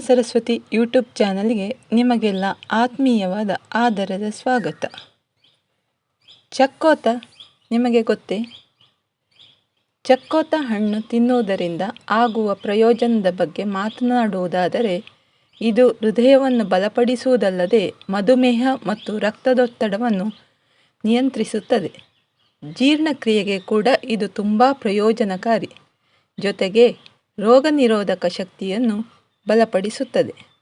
Saraswati YouTube ಚಾನಲ್ಗೆ ನಿಮಗೆಲ್ಲ ಆತ್ಮೀಯವಾದ ಆದರದ ಸ್ವಾಗತ. ಚಕ್ಕೋತ ನಿಮಗೆ ಗೊತ್ತೇ? ಚಕ್ಕೋತ ಹಣ್ಣು ತಿನ್ನುವುದರಿಂದ ಆಗುವ ಪ್ರಯೋಜನದ ಬಗ್ಗೆ ಮಾತನಾಡುವುದಾದರೆ, ಇದು ಹೃದಯವನ್ನು ಬಲಪಡಿಸುವುದಲ್ಲದೆ ಮಧುಮೇಹ ಮತ್ತು ರಕ್ತದೊತ್ತಡವನ್ನು ನಿಯಂತ್ರಿಸುತ್ತದೆ. ಜೀರ್ಣಕ್ರಿಯೆಗೆ ಕೂಡ ಇದು ತುಂಬ ಪ್ರಯೋಜನಕಾರಿ. ಜೊತೆಗೆ ರೋಗ ನಿರೋಧಕ ಶಕ್ತಿಯನ್ನು ಬಲಪಡಿಸುತ್ತದೆ.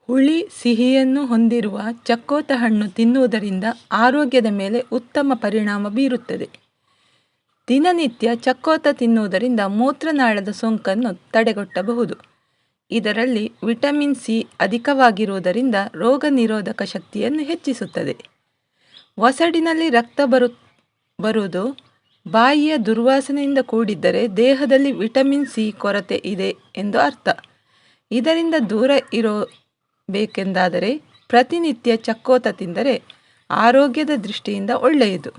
ಹುಳಿ ಸಿಹಿಯನ್ನು ಹೊಂದಿರುವ ಚಕ್ಕೋತ ಹಣ್ಣು ತಿನ್ನುವುದರಿಂದ ಆರೋಗ್ಯದ ಮೇಲೆ ಉತ್ತಮ ಪರಿಣಾಮ ಬೀರುತ್ತದೆ. ದಿನನಿತ್ಯ ಚಕ್ಕೋತ ತಿನ್ನುವುದರಿಂದ ಮೂತ್ರನಾಳದ ಸೋಂಕನ್ನು ತಡೆಗಟ್ಟಬಹುದು. ಇದರಲ್ಲಿ ವಿಟಮಿನ್ ಸಿ ಅಧಿಕವಾಗಿರುವುದರಿಂದ ರೋಗ ನಿರೋಧಕ ಶಕ್ತಿಯನ್ನು ಹೆಚ್ಚಿಸುತ್ತದೆ. ಒಸಡಿನಲ್ಲಿ ರಕ್ತ ಬರು, ಬರುವುದು ಬಾಯಿಯ ದುರ್ವಾಸನೆಯಿಂದ ಕೂಡಿದ್ದರೆ ದೇಹದಲ್ಲಿ ವಿಟಮಿನ್ ಸಿ ಕೊರತೆ ಇದೆ ಎಂದು ಅರ್ಥ. ಇದರಿಂದ ದೂರ ಇರಬೇಕೆಂದಾದರೆ ಪ್ರತಿನಿತ್ಯ ಚಕ್ಕೋತ ತಿಂದರೆ ಆರೋಗ್ಯದ ದೃಷ್ಟಿಯಿಂದ ಒಳ್ಳೆಯದು.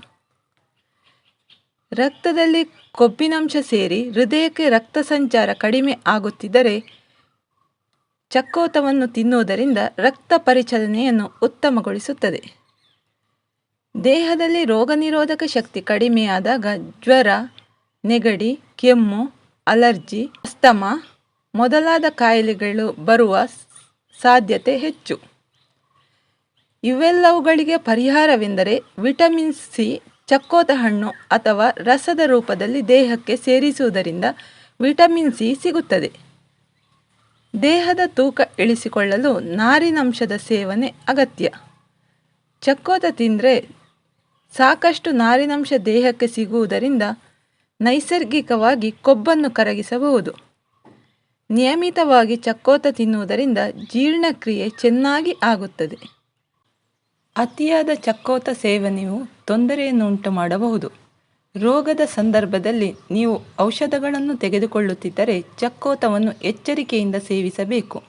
ರಕ್ತದಲ್ಲಿ ಕೊಬ್ಬಿನಂಶ ಸೇರಿ ಹೃದಯಕ್ಕೆ ರಕ್ತ ಸಂಚಾರ ಕಡಿಮೆ ಆಗುತ್ತಿದ್ದರೆ ಚಕ್ಕೋತವನ್ನು ತಿನ್ನುವುದರಿಂದ ರಕ್ತ ಪರಿಚಲನೆಯನ್ನು ಉತ್ತಮಗೊಳಿಸುತ್ತದೆ. ದೇಹದಲ್ಲಿ ರೋಗನಿರೋಧಕ ಶಕ್ತಿ ಕಡಿಮೆಯಾದಾಗ ಜ್ವರ, ನೆಗಡಿ, ಕೆಮ್ಮು, ಅಲರ್ಜಿ, ಅಸ್ತಮ ಮೊದಲಾದ ಕಾಯಿಲೆಗಳು ಬರುವ ಸಾಧ್ಯತೆ ಹೆಚ್ಚು. ಇವೆಲ್ಲವುಗಳಿಗೆ ಪರಿಹಾರವೆಂದರೆ ವಿಟಮಿನ್ ಸಿ, ಚಕ್ಕೋತ ಹಣ್ಣು ಅಥವಾ ರಸದ ರೂಪದಲ್ಲಿ ದೇಹಕ್ಕೆ ಸೇರಿಸುವುದರಿಂದ ವಿಟಮಿನ್ ಸಿ ಸಿಗುತ್ತದೆ. ದೇಹದ ತೂಕ ಇಳಿಸಿಕೊಳ್ಳಲು ನಾರಿನಂಶದ ಸೇವನೆ ಅಗತ್ಯ. ಚಕ್ಕೋತ ತಿಂದರೆ ಸಾಕಷ್ಟು ನಾರಿನಂಶ ದೇಹಕ್ಕೆ ಸಿಗುವುದರಿಂದ ನೈಸರ್ಗಿಕವಾಗಿ ಕೊಬ್ಬನ್ನು ಕರಗಿಸಬಹುದು. ನಿಯಮಿತವಾಗಿ ಚಕ್ಕೋತ ತಿನ್ನುವುದರಿಂದ ಜೀರ್ಣಕ್ರಿಯೆ ಚೆನ್ನಾಗಿ ಆಗುತ್ತದೆ. ಅತಿಯಾದ ಚಕ್ಕೋತ ಸೇವನೆಯು ತೊಂದರೆಯನ್ನು ಉಂಟು ಮಾಡಬಹುದು ರೋಗದ ಸಂದರ್ಭದಲ್ಲಿ ನೀವು ಔಷಧಗಳನ್ನು ತೆಗೆದುಕೊಳ್ಳುತ್ತಿದ್ದರೆ ಚಕ್ಕೋತವನ್ನು ಎಚ್ಚರಿಕೆಯಿಂದ ಸೇವಿಸಬೇಕು.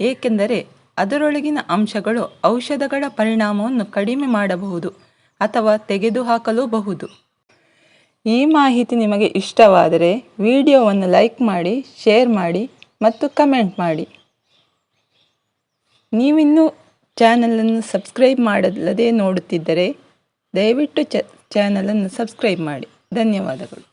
ಏಕೆಂದರೆ ಅದರೊಳಗಿನ ಅಂಶಗಳು ಔಷಧಗಳ ಪರಿಣಾಮವನ್ನು ಕಡಿಮೆ ಮಾಡಬಹುದು. ಅಥವಾ ತೆಗೆದುಹಾಕಲೂಬಹುದು. ಈ ಮಾಹಿತಿ ನಿಮಗೆ ಇಷ್ಟವಾದರೆ ವಿಡಿಯೋವನ್ನು ಲೈಕ್ ಮಾಡಿ, ಶೇರ್ ಮಾಡಿ ಮತ್ತು ಕಮೆಂಟ್ ಮಾಡಿ. ನೀವಿನ್ನೂ ಚಾನಲನ್ನು ಸಬ್ಸ್ಕ್ರೈಬ್ ಮಾಡಲ್ಲದೆ ನೋಡುತ್ತಿದ್ದರೆ ದಯವಿಟ್ಟು ಚ, ಚಾನಲನ್ನು ಸಬ್ಸ್ಕ್ರೈಬ್ ಮಾಡಿ. ಧನ್ಯವಾದಗಳು.